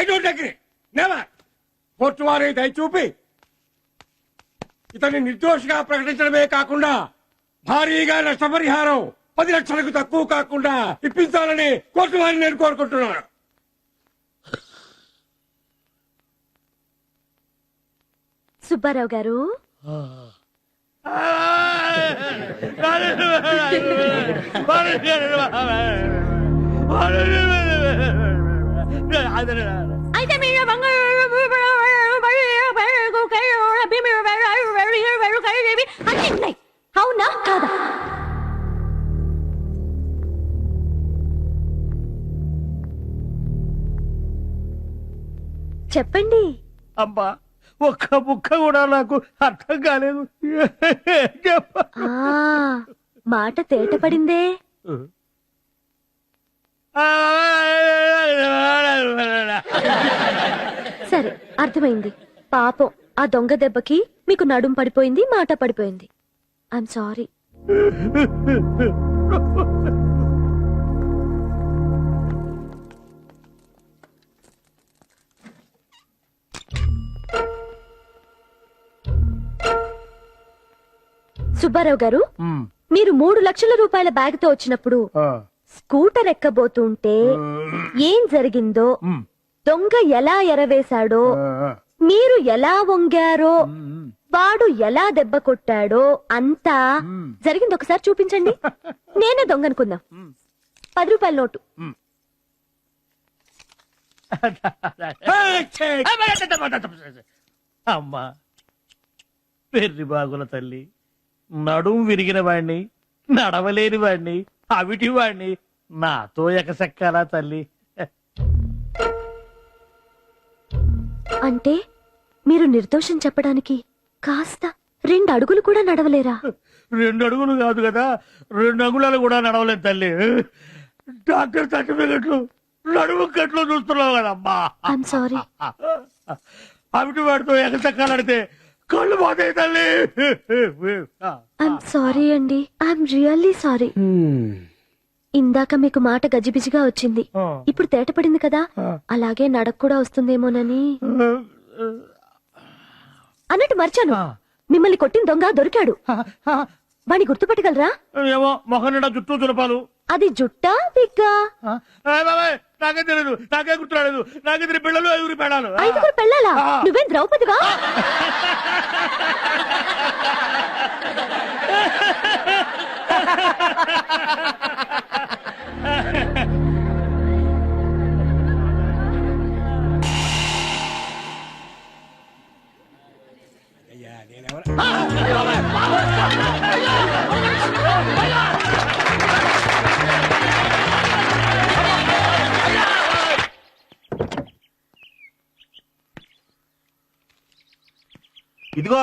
I don't agree never court వారి దయ చూపి ఇతన్ని నిర్దోషిగా ప్రకటించడమే కాకుండా భారీగా నష్టపరిహారం పది లక్షలకు తక్కువ కాకుండా ఇప్పించాలని కోర్టు వారిని నేను కోరుకుంటున్నాను. సుబ్బారావు గారు. అయితే మీరు అన్నీ ఉన్నాయి. అవునా కాదా చెప్పండి. అబ్బా ఒక్క ముక్క కూడా నాకు అర్థం కాలేదు. మాట తేట అర్థమైంది. పాపం ఆ దొంగ దెబ్బకి మీకు నడుం పడిపోయింది మాట పడిపోయింది. ఐఎమ్ సారీ సుబ్బారావు గారు మీరు మూడు లక్షల రూపాయల బ్యాగ్తో వచ్చినప్పుడు స్కూటర్ ఎక్కబోతుంటే ఏం జరిగిందో దొంగ ఎలా ఎరవేశాడో మీరు ఎలా వంగారో వాడు ఎలా దెబ్బ కొట్టాడో అంతా. జరిగింది. ఒకసారి చూపించండి. నేనే దొంగ అనుకుందాం. పది రూపాయల నోటు. అమ్మా పెర్రి బాగుల తల్లి నడుం విరిగిన వాణ్ణి నడవలేని వాణ్ణి అవిటి వాణ్ణి నాతో ఎకసెక్కాలా తల్లి. అంటే మీరు నిర్దోషం చెప్పడానికి కాస్త రెండు అడుగులు కూడా నడవలేరా? రెండు అడుగులు కాదు కదా. రెండు అంగుళాలు కూడా నడవలేదు తల్లి. డాక్టర్ సర్టిఫికెట్లు నడుము కట్లు చూస్తున్నావు కదమ్మా. ఐఎమ్ సారీ అవిటి వాడితో ఎగసెక్కాలంటే కళ్ళు పోతాయి తల్లి. ఐఎమ్ సారీ అండి. ఐఎమ్ రియల్లీ సారీ ఇందాక మీకు మాట గజిబిజిగా వచ్చింది. ఇప్పుడు తేట పడింది కదా అలాగే నడక కూడా వస్తుందేమోనని అన్నట్టు మర్చాను. మిమ్మల్ని కొట్టిన దొంగ దొరికాడు. వాణ్ణి గుర్తుపట్టగలరా? ఏమో మొహం నిండా చుట్టూ చులపాలు అది జుట్టా విగ్గా ఆ, ఏయ్ బాబాయ్, నాకే తెలియదు నాకే గుర్తురాలేదు. నాకు ఇద్దరు పిల్లలు ఐదుగురు పెడాలు ఐదుగురు పెళ్ళాలా? నువ్వేం ద్రౌపదివా? ఇదిగో.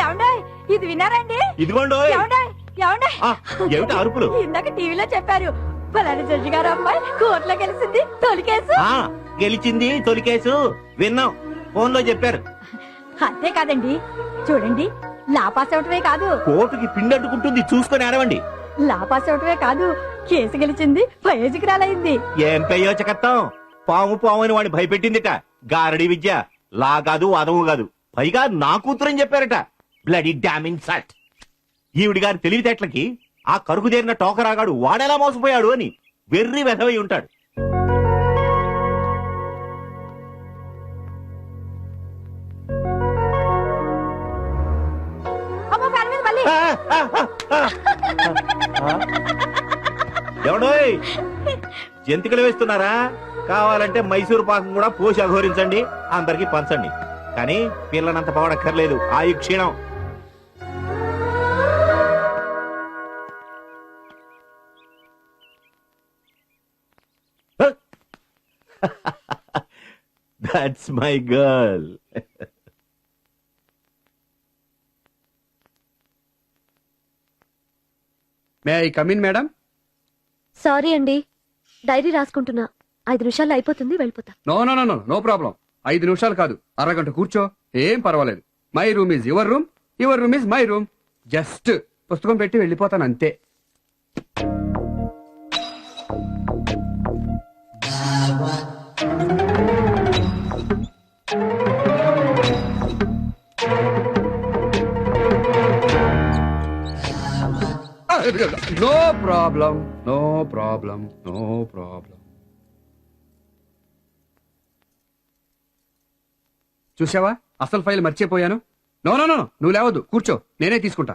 ఏమండే ఇది విన్నారండి? ఇదిగోండి. ఏమండే ఏమండే ఆ, ఏమిటి అరుపులు? ఇందాక టీవీలో చెప్పారు ఫలానా జడ్జి గారు అమ్మాయి కోర్టులో గెలిచింది తొలికేసు. ఆ గెలిచింది తొలి కేసు విన్నాం. ఫోన్లో చెప్పారు. అంతే కాదండి చూడండి లాపాస్ అవటమే కాదు. కోర్టుకి పిండి అడ్డుకుంటుంది చూసుకొని ఆడవండి లాపాస్ అవటమే కాదు కేసు గెలిచింది ప్రయోజకురాలైంది ఏం ప్రయోజకత్వం? పాము పాము అని వాడిని భయపెట్టిందిట. గారడి విద్య. లా కాదు వాదము కాదు. పైగా నా కూతురని చెప్పారట. బ్లడీ డామింగ్ సట్ ఈవిడి గారి తెలివితేటలకి ఆ కరుకు చేరిన టోకరాగాడు వాడెలా మోసపోయాడు అని వెర్రి వెధవై ఉంటాడు. అమ్మో ఫ్యాన్ మీద మళ్ళీ. ఎవడోయ్ జంతికలు వేస్తున్నారా? కావాలంటే మైసూరు పాకం కూడా పోసి అఘోరించండి అందరికి పంచండి. కానీ పిల్లనంత పవడక్కర్లేదు ఆయు క్షీణం. That's my girl may I come in madam sorry అండి. డైరీ రాసుకుంటున్నా. ఐదు నిమిషాలు అయిపోతుంది వెళ్ళిపోతా. No no no no problem. ఐదు నిమిషాలు కాదు. అరగంట కూర్చో. ఏం పర్వాలేదు. My room is your room. Your room is my room. Just పుస్తకం పెట్టి వెళ్ళిపోతాను అంతే. No problem. No problem no problem చూసావా అసలు ఫైల్ మర్చిపోయాను. నో నో నో నువ్వు లేవద్దు కూర్చో నేనే తీసుకుంటా.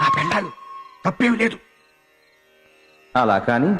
నా పెళ్ళాలు తప్పేం లేదు. అలా కానీ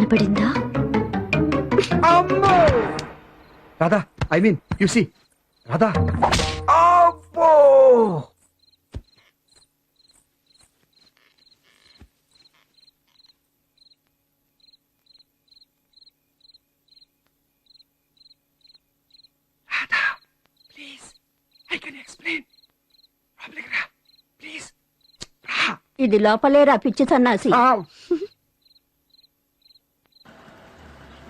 కనపడిందా? Radha I mean you see. Radha. అబ్బో! Radha please I can explain లోపలికి రా ఇది పిచ్చి సన్నాసి?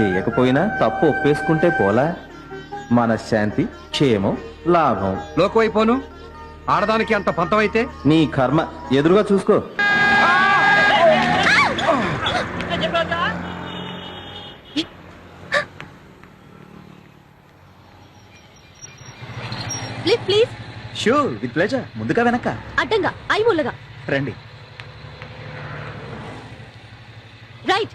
చేయకపోయినా తప్పు ఒప్పేసుకుంటే పోలా? మనశ్శాంతి క్షేమం లాభం. లోకువైపోను. ఆడదానికి అంత పంతమైతే? నీ కర్మ ఎదురుగా చూసుకో. ప్లీజ్ విత్ ప్లెజర్ ముందుగా వెనక. అడ్డంగా ఐ మూలగా రండి. రైట్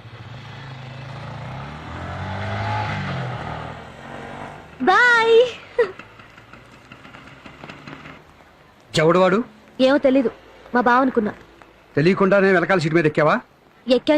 చెవుడు వాడు? ఏమో తెలీదు. మా బావ అనుకున్నా తెలియకుండానే వెనకాల సీట్ మీద ఎక్కావా? ఎక్కాక